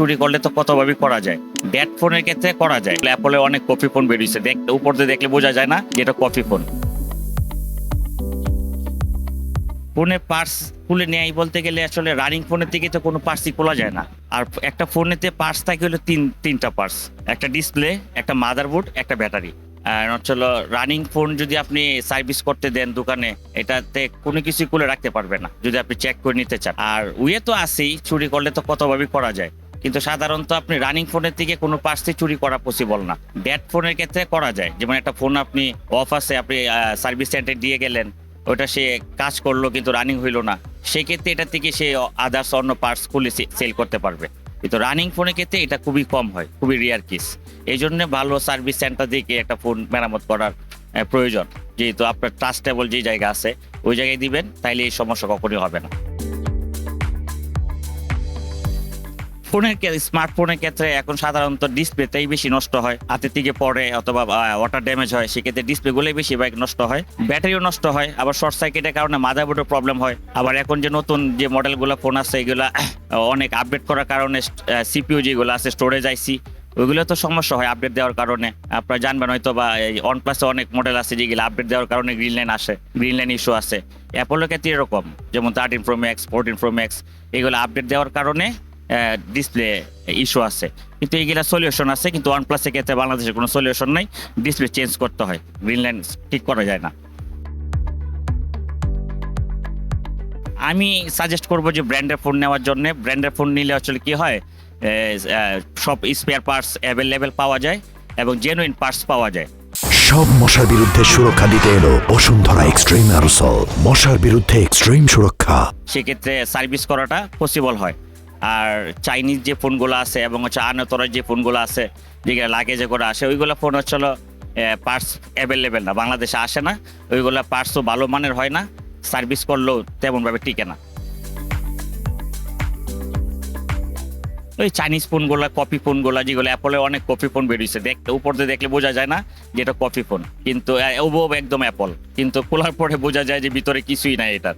চুরি করলে তো কতভাবে করা যায়? ডেড ফোনের ক্ষেত্রে করা যায়। অ্যাপলে অনেক কপি ফোন বেরিয়েছে। দেখ, উপর দিয়ে দেখলে বোঝা যায় না যে এটা কপি ফোন ফোনে পার্স খুলে নেয় বলতে গেলে আসলে রানিং ফোনের থেকে তো কোনো পার্সই খোলা যায় না। আর একটা ফোনেতে পার্স থাকে হলো তিন, তিনটা পার্স একটা ডিসপ্লে একটা মাদারবোর্ড একটা ব্যাটারি আর হচ্ছে রানিং ফোন যদি আপনি সার্ভিস করতে দেন দোকানে, এটাতে কোনো কিছু খুলে রাখতে পারবে না, যদি আপনি চেক করে নিতে চান। আর উয়ে তো আসেই চুরি করলে তো কতভাবে করা যায়? কিন্তু সাধারণত আপনি রানিং ফোনের থেকে কোনো পার্সই চুরি করা পসিবল না। ডেড ফোনের ক্ষেত্রে করা যায়। যেমন একটা ফোন আপনি অফ আছে, আপনি সার্ভিস সেন্টারে দিয়ে গেলেন, ওটা সে কাজ করল কিন্তু রানিং হইল না। সেক্ষেত্রে এটা থেকে সে আদার্স অন্য পার্টস খুলে সেল করতে পারবে। কিন্তু রানিং ফোনের ক্ষেত্রে এটা খুবই কম হয়, খুবই রেয়ার কেস এই জন্য ভালো সার্ভিস সেন্টার থেকে একটা ফোন মেরামত করার প্রয়োজন। যেহেতু আপনার ট্রাস্টেবল যে জায়গা আছে, ওই জায়গায় দিবেন, তাইলে এই সমস্যা কখনই হবে না। ফোনের স্মার্টফোনের ক্ষেত্রে এখন সাধারণত ডিসপ্লেটাই বেশি নষ্ট হয়। হাতে থেকে পড়ে অথবা ওয়াটার ড্যামেজ হয়, সেক্ষেত্রে ডিসপ্লেগুলোই বেশি বাইক নষ্ট হয়। ব্যাটারিও নষ্ট হয়, আবার শর্ট সার্কিটের কারণে মাদারবোর্ডের প্রবলেম হয়। আবার এখন যে নতুন যে মডেলগুলো ফোন আছে, এগুলা অনেক আপডেট করার কারণে সিপিইউ যেগুলো আছে স্টোরেজ আইসি ওইগুলো তো সমস্যা হয় আপডেট দেওয়ার কারণে। আপনারা জানবেন হয়তো বা, এই ওয়ান প্লাসে অনেক মডেল আছে, যেগুলো আপডেট দেওয়ার কারণে গ্রিন লাইন আসে গ্রিন লাইন ইস্যু আছে। অ্যাপোলোর ক্ষেত্রে এরকম, যেমন thirteen pro max fourteen pro max এগুলো আপডেট দেওয়ার কারণে ডিসপ্লে ইস্যু আছে। কিন্তু এইগুলা সলিউশন আছে কিন্তু ওয়ান প্লাসের ক্ষেত্রে বাংলাদেশে কোনো সলিউশন নাই। ডিসপ্লে চেঞ্জ করতে হয়। গ্রিন লাইন ঠিক করা যায় না। আমি সাজেস্ট করব যে ব্র্যান্ডের ফোন নেওয়ার জন্য। ব্র্যান্ডের ফোন নিলে আসলে কি হয় সব স্পেয়ার পার্টস অ্যাভেলেবেল পাওয়া যায় এবং জেনুইন পার্টস পাওয়া যায়। সব মশার বিরুদ্ধে সুরক্ষা দিতে এলো বসুন্ধরা এক্সট্রিম অ্যারোসল মশার বিরুদ্ধে এক্সট্রিম সুরক্ষা। সেক্ষেত্রে সার্ভিস করাটা পসিবল হয়। আর চাইনিজ যে ফোনগুলো আছে এবং হচ্ছে আনতর যে ফোনগুলো আছে, যেগুলো লাগেজে করে আসে, ওইগুলো ফোন হচ্ছে পার্টস অ্যাভেলেবেল না, বাংলাদেশে আসে না, ওইগুলো পার্টসও ভালো মানের হয় না সার্ভিস করলেও তেমনভাবে টিকে না। ওই চাইনিজ ফোনগুলো কপি ফোনগুলো যেগুলো অ্যাপলে অনেক কপি ফোন বেরিয়েছে, দেখতে, উপর দিয়ে দেখলে বোঝা যায় না যে এটা কপি ফোন কিন্তু ওবো একদম অ্যাপল কিন্তু খোলার পরে বোঝা যায় যে ভিতরে কিছুই নাই এটার।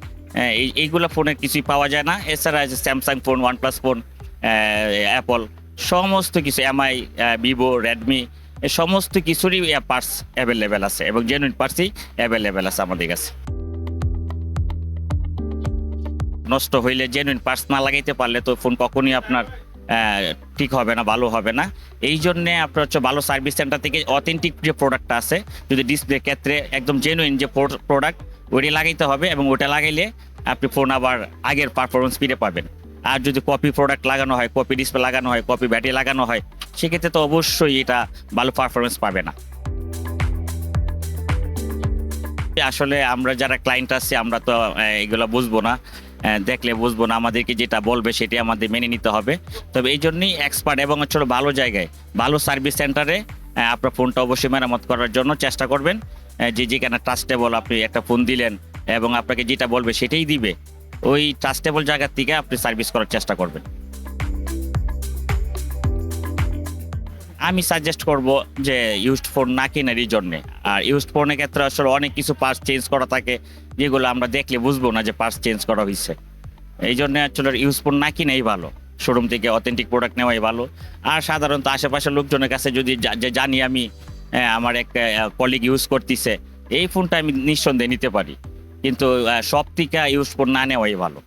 এই এইগুলো ফোনের কিছুই পাওয়া যায় না। এছাড়া আছে Samsung phone OnePlus phone Apple সমস্ত কিছু এমআই ভিভো রেডমি সমস্ত কিছুরই পার্টস অ্যাভেলেবেল আছে এবং জেনুইন পার্টসই অ্যাভেলেবেল আছে আমাদের কাছে। নষ্ট হইলে জেনুইন পার্টস না লাগাইতে পারলে তো ফোন কখনই আপনার ঠিক হবে না, ভালো হবে না। এই জন্যে আপনার হচ্ছে ভালো সার্ভিস সেন্টার থেকে অথেন্টিক যে প্রোডাক্টটা আছে, যদি ডিসপ্লে ক্ষেত্রে একদম জেনুইন যে প্রোডাক্ট ওইটা লাগাইতে হবে এবং ওটা লাগাইলে আপনি ফোন আবার আগের পারফরমেন্স ফিরে পাবেন। আর যদি কপি প্রোডাক্ট লাগানো হয় কপি ডিসপ্লে লাগানো হয় কপি ব্যাটারি লাগানো হয়, সেক্ষেত্রে তো অবশ্যই এটা ভালো পারফরমেন্স পাবে না। আসলে আমরা যারা ক্লায়েন্ট আছে, আমরা তো এগুলো বুঝব না। দেখলে বুঝব না আমাদেরকে যেটা বলবে সেটাই আমাদের মেনে নিতে হবে। তবে এই জন্যই এক্সপার্ট এবং হচ্ছে ভালো জায়গায়, ভালো সার্ভিস সেন্টারে আপনার ফোনটা অবশ্যই মেরামত করার জন্য চেষ্টা করবেন। যে যেখানে ট্রাস্টেবল আপনি একটা ফোন দিলেন এবং আপনাকে যেটা বলবে সেটাই দিবে, ওই ট্রাস্টেবল জায়গার থেকে আপনি সার্ভিস করার চেষ্টা করবেন। আমি সাজেস্ট করব যে ইউজড ফোন না কেনারই জন্যে। আর ইউজড ফোনের ক্ষেত্রে আসলে অনেক কিছু পার্টস চেঞ্জ করা থাকে, যেগুলো আমরা দেখলে বুঝব না যে পার্টস চেঞ্জ করা হয়েছে এই জন্য আসলে ইউজ ফোন না কিনাই ভালো শোরুম থেকে অথেন্টিক প্রোডাক্ট নেওয়াই ভালো। আর সাধারণত আশেপাশের লোকজনের কাছে যদি জানি আমি আমার এক কলিগ ইউজ করতেছে। এই ফোনটা আমি নিঃসন্দেহে নিতে পারি। কিন্তু সব থেকে ইউজ না নেওয়াই ভালো।